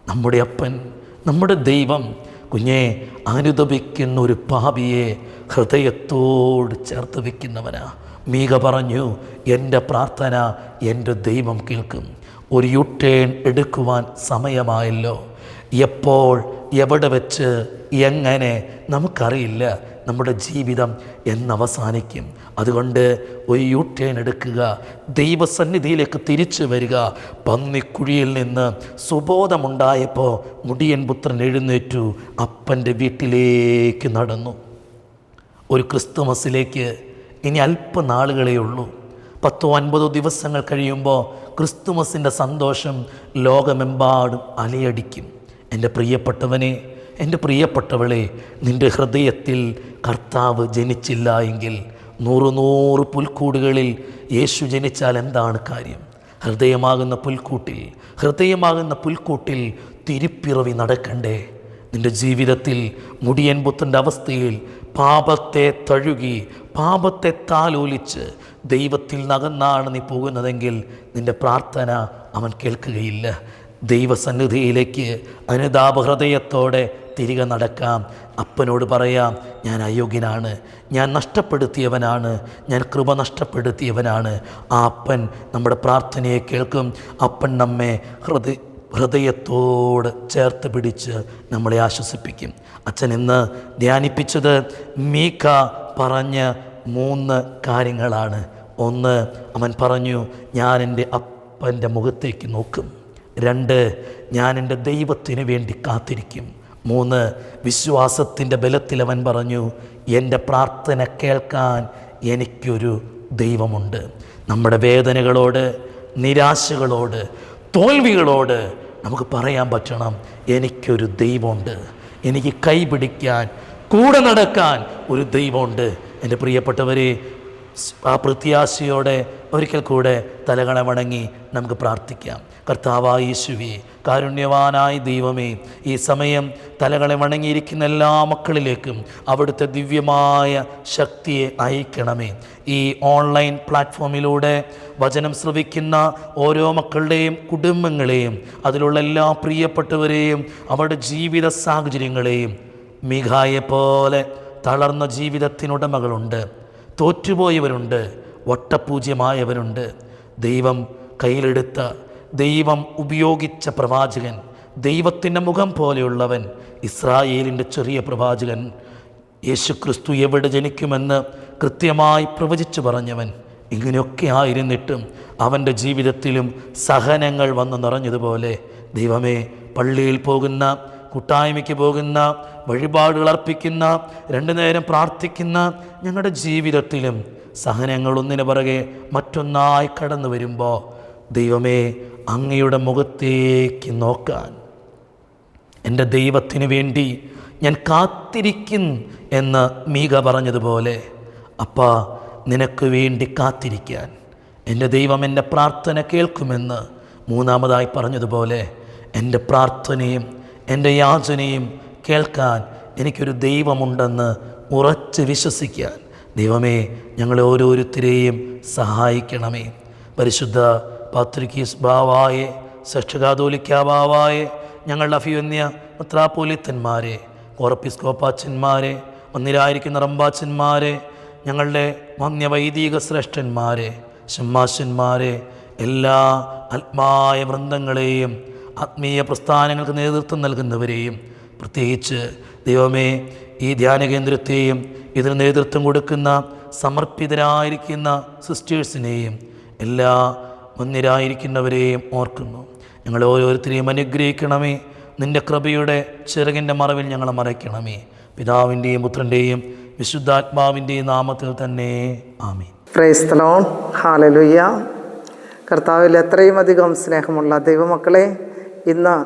നമ്മുടെ അപ്പൻ നമ്മുടെ ദൈവം കുഞ്ഞെ അനുദപിക്കുന്ന ഒരു പാപിയെ ഹൃദയത്തോട് ചേർത്ത് വയ്ക്കുന്നവനാ. മീക പറഞ്ഞു എന്റെ പ്രാർത്ഥന എന്റെ ദൈവം കേൾക്കും. ഒരു യുട്ടേൺ ടേൺ എടുക്കുവാൻ സമയമായല്ലോ. എപ്പോൾ എവിടെ വെച്ച് എങ്ങനെ നമുക്കറിയില്ല. നമ്മുടെ ജീവിതം എന്നവസാനിക്കും. അതുകൊണ്ട് ഒരു യു ടേൺ എടുക്കുക ദൈവസന്നിധിയിലേക്ക് തിരിച്ചു വരിക. പന്നിക്കുഴിയിൽ നിന്ന് സുബോധമുണ്ടായപ്പോൾ മുടിയൻ പുത്രൻ എഴുന്നേറ്റു അപ്പന്റെ വീട്ടിലേക്ക് നടന്നു. ഒരു ക്രിസ്തുമസിലേക്ക് ഇനി അല്പനാളുകളേ ഉള്ളൂ. പത്തോ അൻപതോ ദിവസങ്ങൾ കഴിയുമ്പോൾ ക്രിസ്തുമസിന്റെ സന്തോഷം ലോകമെമ്പാടും അലയടിക്കും. എന്റെ പ്രിയപ്പെട്ടവനെ എന്റെ പ്രിയപ്പെട്ടവളെ നിന്റെ ഹൃദയത്തിൽ കർത്താവ് ജനിച്ചില്ല എങ്കിൽ നൂറ് നൂറ് പുൽക്കൂടുകളിൽ യേശു ജനിച്ചാൽ എന്താണ് കാര്യം? ഹൃദയമാകുന്ന പുൽക്കൂട്ടിൽ ഹൃദയമാകുന്ന പുൽക്കൂട്ടിൽ തിരുപ്പിറവി നടക്കണ്ടേ? നിന്റെ ജീവിതത്തിൽ മുടിയൻ ബുദ്ധന്റെ അവസ്ഥയിൽ പാപത്തെ തഴുകി പാപത്തെ താലോലിച്ച് ദൈവത്തിൽ നകന്നാണ് നീ പോകുന്നതെങ്കിൽ നിന്റെ പ്രാർത്ഥന അവൻ കേൾക്കുകയില്ല. ദൈവസന്നിധിയിലേക്ക് അനുതാപഹൃദയത്തോടെ തിരികെ നടക്കാം. അപ്പനോട് പറയാം ഞാൻ അയോഗ്യനാണ്. ഞാൻ നഷ്ടപ്പെടുത്തിയവനാണ്. ഞാൻ കൃപ നഷ്ടപ്പെടുത്തിയവനാണ്. ആ അപ്പൻ നമ്മുടെ പ്രാർത്ഥനയെ കേൾക്കും. അപ്പൻ നമ്മെ ഹൃദയ ഹൃദയത്തോട് ചേർത്ത് പിടിച്ച് നമ്മളെ ആശ്വസിപ്പിക്കും. അച്ഛൻ ഇന്ന് ധ്യാനിപ്പിച്ചത് മീക്ക പറഞ്ഞ മൂന്ന് കാര്യങ്ങളാണ്. ഒന്ന് അവൻ പറഞ്ഞു ഞാൻ എന്റെ അപ്പന്റെ മുഖത്തേക്ക് നോക്കും. രണ്ട് ഞാൻ എന്റെ ദൈവത്തിന് വേണ്ടി കാത്തിരിക്കും. മൂന്ന് വിശ്വാസത്തിന്റെ ബലത്തിൽ അവൻ പറഞ്ഞു എന്റെ പ്രാർത്ഥന കേൾക്കാൻ എനിക്കൊരു ദൈവമുണ്ട്. നമ്മുടെ വേദനകളോട് നിരാശകളോട് തോൽവികളോട് നമുക്ക് പറയാൻ പറ്റണം എനിക്കൊരു ദൈവമുണ്ട്. എനിക്ക് കൈപിടിക്കാൻ കൂടെ നടക്കാൻ ഒരു ദൈവമുണ്ട്. എന്റെ പ്രിയപ്പെട്ടവരെ ആ പ്രത്യാശയോടെ ഒരിക്കൽ കൂടെ തലകളെ വണങ്ങി നമുക്ക് പ്രാർത്ഥിക്കാം. കർത്താവായ യേശുവേ കാരുണ്യവാനായ ദൈവമേ ഈ സമയം തലകളെ വണങ്ങിയിരിക്കുന്ന എല്ലാ മക്കളിലേക്കും അവിടുത്തെ ദിവ്യമായ ശക്തിയെ അയക്കണമേ ഈ ഓൺലൈൻ പ്ലാറ്റ്ഫോമിലൂടെ വചനം ശ്രവിക്കുന്ന ഓരോ മക്കളുടെയും കുടുംബങ്ങളെയും അതിലുള്ള എല്ലാ പ്രിയപ്പെട്ടവരെയും അവരുടെ ജീവിത സാഹചര്യങ്ങളെയും മിഘായെപ്പോലെ തളർന്ന ജീവിതത്തിനുടമകളുണ്ട്. തോറ്റുപോയവരുണ്ട് വട്ടപൂജ്യമായവരുണ്ട്. ദൈവം കയ്യിലെടുത്ത ദൈവം ഉപയോഗിച്ച പ്രവാചകൻ ദൈവത്തിന്റെ മുഖം പോലെയുള്ളവൻ ഇസ്രായേലിന്റെ ചെറിയ പ്രവാചകൻ യേശുക്രിസ്തു എവിടെ ജനിക്കുമെന്ന് കൃത്യമായി പ്രവചിച്ചു പറഞ്ഞവൻ. ഇങ്ങനെയൊക്കെ ആയിരുന്നിട്ടും അവന്റെ ജീവിതത്തിലും സഹനങ്ങൾ വന്നു നിറഞ്ഞതുപോലെ ദൈവമേ പള്ളിയിൽ പോകുന്ന കൂട്ടായ്മയ്ക്ക് പോകുന്ന വഴിപാടുകൾ അർപ്പിക്കുന്ന രണ്ടു നേരം പ്രാർത്ഥിക്കുന്ന ഞങ്ങളുടെ ജീവിതത്തിലും സഹനങ്ങൾ ഒന്നിനു പുറകെ മറ്റൊന്നായി കടന്നു വരുമ്പോൾ ദൈവമേ അങ്ങയുടെ മുഖത്തേക്ക് നോക്കാൻ. എന്റെ ദൈവത്തിന് വേണ്ടി ഞാൻ കാത്തിരിക്കും എന്ന് മീക പറഞ്ഞതുപോലെ അപ്പ നിനക്ക് വേണ്ടി കാത്തിരിക്കാൻ എന്റെ ദൈവം എന്റെ പ്രാർത്ഥന കേൾക്കുമെന്ന് മൂന്നാമതായി പറഞ്ഞതുപോലെ എന്റെ പ്രാർത്ഥനയും എന്റെ യാചനയും കേൾക്കാൻ എനിക്കൊരു ദൈവമുണ്ടെന്ന് ഉറച്ച് വിശ്വസിക്കാൻ ദൈവമേ ഞങ്ങളെ ഓരോരുത്തരെയും സഹായിക്കണമേ. പരിശുദ്ധ പാത്രിക്കീസ് ബാവായെ സക്ഷകാതോലിക്കാവായെ ഞങ്ങളുടെ അഭിവന്യ പത്രാപോലിത്തന്മാരെ കോറപ്പിസ്കോപ്പാച്ചന്മാരെ ഒന്നിലായിരിക്കുന്ന റമ്പാച്ചന്മാരെ ഞങ്ങളുടെ വന്യ വൈദിക ശ്രേഷ്ഠന്മാരെ ഷമ്മാശന്മാരെ എല്ലാ ആത്മായ വൃന്ദങ്ങളെയും ആത്മീയ പ്രസ്ഥാനങ്ങൾക്ക് നേതൃത്വം നൽകുന്നവരെയും പ്രത്യേകിച്ച് ദൈവമേ ഈ ധ്യാന കേന്ദ്രത്തെയും ഇതിന് നേതൃത്വം കൊടുക്കുന്ന സമർപ്പിതരായിരിക്കുന്ന സിസ്റ്റേഴ്സിനെയും എല്ലാ മുന്നിരായിരിക്കുന്നവരെയും ഓർക്കുന്നു. ഞങ്ങൾ ഓരോരുത്തരെയും അനുഗ്രഹിക്കണമേ. നിന്റെ കൃപയുടെ ചിറകിന്റെ മറവിൽ ഞങ്ങളെ മറയ്ക്കണമേ. പിതാവിന്റെയും പുത്രന്റെയും വിശുദ്ധാത്മാവിന്റെയും നാമത്തിൽ തന്നെ ആമേ പ്രൈസ്തലോൺ ഹാലലുയ്യ കർത്താവിൽ എത്രയും അധികം സ്നേഹമുള്ള ദൈവമക്കളെ ഇന്ന്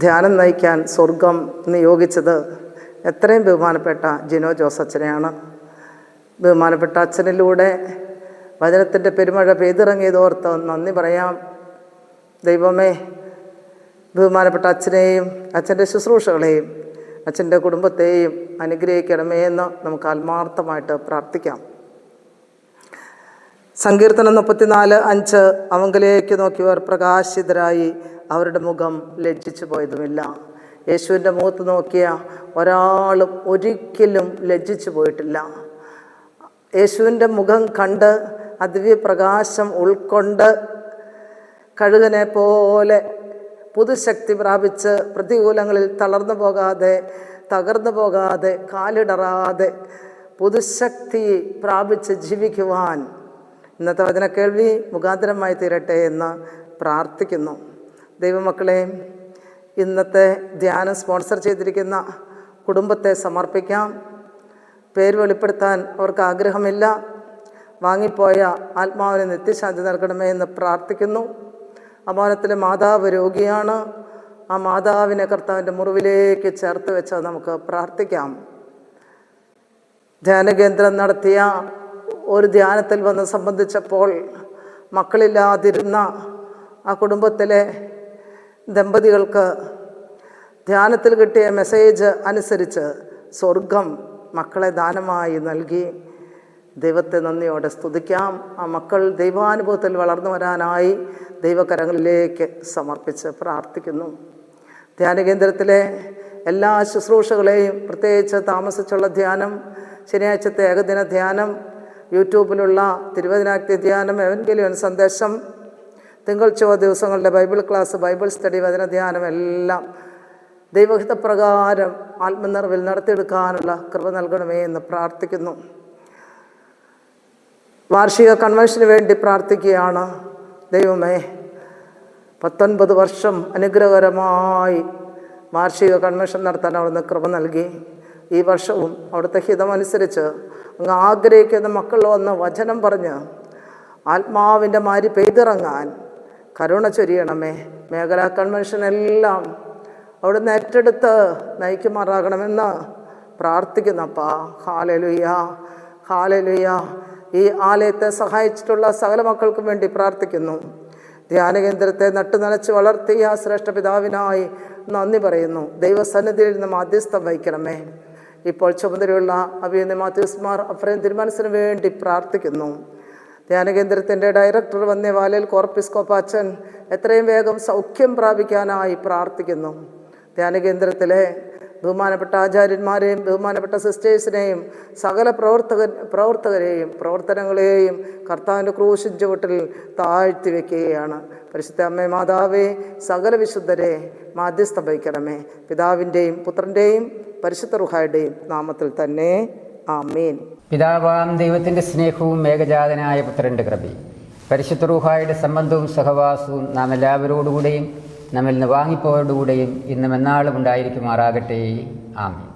ധ്യാനം നയിക്കാൻ സ്വർഗം നിയോഗിച്ചത് എത്രയും ബഹുമാനപ്പെട്ട ജിനോ ജോസ് അച്ഛനെയാണ്. ബഹുമാനപ്പെട്ട അച്ഛനിലൂടെ വചനത്തിന്റെ പെരുമഴ പെയ്തിറങ്ങിയതോർത്ത് നന്ദി പറയാം. ദൈവമേ ബഹുമാനപ്പെട്ട അച്ഛനെയും അച്ഛന്റെ ശുശ്രൂഷകളെയും അച്ഛന്റെ കുടുംബത്തെയും അനുഗ്രഹിക്കണമേ എന്ന് നമുക്ക് ആത്മാർത്ഥമായിട്ട് പ്രാർത്ഥിക്കാം. സങ്കീർത്തനം മുപ്പത്തിനാല് അഞ്ച് അവങ്കിലേക്ക് നോക്കിയവർ പ്രകാശിതരായി. അവരുടെ മുഖം ലജ്ജിച്ചു പോയതുമില്ല. യേശുവിന്റെ മുഖത്ത് നോക്കിയ ഒരാളും ഒരിക്കലും ലജ്ജിച്ചു പോയിട്ടില്ല. യേശുവിന്റെ മുഖം കണ്ട് ദിവ്യപ്രകാശം ഉൾക്കൊണ്ട് കഴുകനെ പോലെ പുതുശക്തി പ്രാപിച്ച് പ്രതികൂലങ്ങളിൽ തളർന്നു പോകാതെ തകർന്നു പോകാതെ കാലിടറാതെ പുതുശക്തി പ്രാപിച്ച് ജീവിക്കുവാൻ ഇന്നത്തെ കേൾവി മുഖാന്തരമായി തീരട്ടെ എന്ന് പ്രാർത്ഥിക്കുന്നു. ദൈവമക്കളെ ഇന്നത്തെ ധ്യാനം സ്പോൺസർ ചെയ്തിരിക്കുന്ന കുടുംബത്തെ സമർപ്പിക്കാം. പേര് വെളിപ്പെടുത്താൻ അവർക്ക് ആഗ്രഹമില്ല. വാങ്ങിപ്പോയ ആത്മാവിന് നിത്യശാന്തി നൽകണമേ എന്ന് പ്രാർത്ഥിക്കുന്നു. അമാനത്തിലെ മാതാവ് രോഗിയാണ്. ആ മാതാവിനെ കർത്താവിന്റെ മുറിവിലേക്ക് ചേർത്ത് വെച്ച് നമുക്ക് പ്രാർത്ഥിക്കാം. ധ്യാനകേന്ദ്രം നടത്തിയ ഒരു ധ്യാനത്തിൽ വന്ന് സംബന്ധിച്ചപ്പോൾ മക്കളില്ലാതിരുന്ന ആ കുടുംബത്തിലെ ദമ്പതികൾക്ക് ധ്യാനത്തിൽ കിട്ടിയ മെസ്സേജ് അനുസരിച്ച് സ്വർഗം മക്കളെ ദാനമായി നൽകി. ദൈവത്തെ നന്ദിയോടെ സ്തുതിക്കാം. ആ മക്കൾ ദൈവാനുഭവത്തിൽ വളർന്നു വരാനായി ദൈവകരങ്ങളിലേക്ക് സമർപ്പിച്ച് പ്രാർത്ഥിക്കുന്നു. ധ്യാനകേന്ദ്രത്തിലെ എല്ലാ ശുശ്രൂഷകളെയും പ്രത്യേകിച്ച് താമസിച്ചുള്ള ധ്യാനം ശനിയാഴ്ചത്തെ ഏകദിന ധ്യാനം യൂട്യൂബിലുള്ള തിരുവതിനാക്തി ധ്യാനം എവൻഗലിയൻ സന്ദേശം തിങ്കൾ ചൊവ്വ ദിവസങ്ങളുടെ ബൈബിൾ ക്ലാസ് ബൈബിൾ സ്റ്റഡി വചന ധ്യാനം എല്ലാം ദൈവഹിതപ്രകാരം ആത്മനിർവിൽ നടത്തിയെടുക്കാനുള്ള കൃപ നൽകണമേ എന്ന് പ്രാർത്ഥിക്കുന്നു. വാർഷിക കൺവെൻഷന് വേണ്ടി പ്രാർത്ഥിക്കുകയാണ്. ദൈവമേ പത്തൊൻപത് വർഷം അനുഗ്രഹകരമായി വാർഷിക കൺവെൻഷൻ നടത്താൻ അവിടുന്ന് കൃപ നൽകി. ഈ വർഷവും അവിടുത്തെ ഹിതമനുസരിച്ച് അങ്ങ് ആഗ്രഹിക്കുന്ന മക്കൾ വന്ന് വചനം പറഞ്ഞ് ആത്മാവിന്റെ മാരി പെയ്തിറങ്ങാൻ കരുണ ചൊരിയണമേ. മേഖലാ കൺവെൻഷനെല്ലാം അവിടുന്ന് ഏറ്റെടുത്ത് നയിക്കുമാറാകണമെന്ന് പ്രാർത്ഥിക്കുന്നപ്പാ. ഹാലലുയ്യ ഹാലലുയ്യ ഈ ആലയത്തെ സഹായിച്ചിട്ടുള്ള സകല മക്കൾക്കും വേണ്ടി പ്രാർത്ഥിക്കുന്നു. ധ്യാനകേന്ദ്രത്തെ നട്ടു നനച്ച് വളർത്തിയ ശ്രേഷ്ഠ പിതാവിനായി നന്ദി പറയുന്നു. ദൈവസന്നിധിയിൽ നിന്ന് മാധ്യസ്ഥം വഹിക്കണമേ. ഇപ്പോൾ ചുമതലയുള്ള അഭിയന്യ മാത്യൂസ്മാർ അഫ്രേം തിരുമനസിന് വേണ്ടി പ്രാർത്ഥിക്കുന്നു. ധ്യാനകേന്ദ്രത്തിന്റെ ഡയറക്ടർ വന്യ വാലൽ കോർപ്പിസ്കോപ്പാച്ചൻ എത്രയും വേഗം സൗഖ്യം പ്രാപിക്കാനായി പ്രാർത്ഥിക്കുന്നു. ധ്യാനകേന്ദ്രത്തിലെ ബഹുമാനപ്പെട്ട ആചാര്യന്മാരെയും ബഹുമാനപ്പെട്ട സിസ്റ്റേഴ്സിനെയും സകല പ്രവർത്തകൻ പ്രവർത്തകരെയും പ്രവർത്തനങ്ങളെയും കർത്താവിന്റെ ക്രൂശിൻ ചുവട്ടിൽ താഴ്ത്തി വയ്ക്കുകയാണ് പരിശുദ്ധ അമ്മേ മാതാവേ സകല വിശുദ്ധരെ മാധ്യസ്ഥം വഹിക്കണമേ. പിതാവിന്റെയും പുത്രന്റെയും പരിശുദ്ധ റുഹായുടെയും നാമത്തിൽ തന്നെ ആമീൻ. പിതാവാം ദൈവത്തിന്റെ സ്നേഹവും ഏകജാതനായ പുത്രന്റെ കൃപയും പരിശുദ്ധ റൂഹായുടെ സംബന്ധവും സഹവാസവും നാം എല്ലാവരോടുകൂടെയും നമ്മിൽ നിന്ന് വാങ്ങിപ്പോയോടുകൂടെയും ഇന്നും എന്നാളും ഉണ്ടായിരിക്കുമാറാകട്ടെ. ആമീൻ.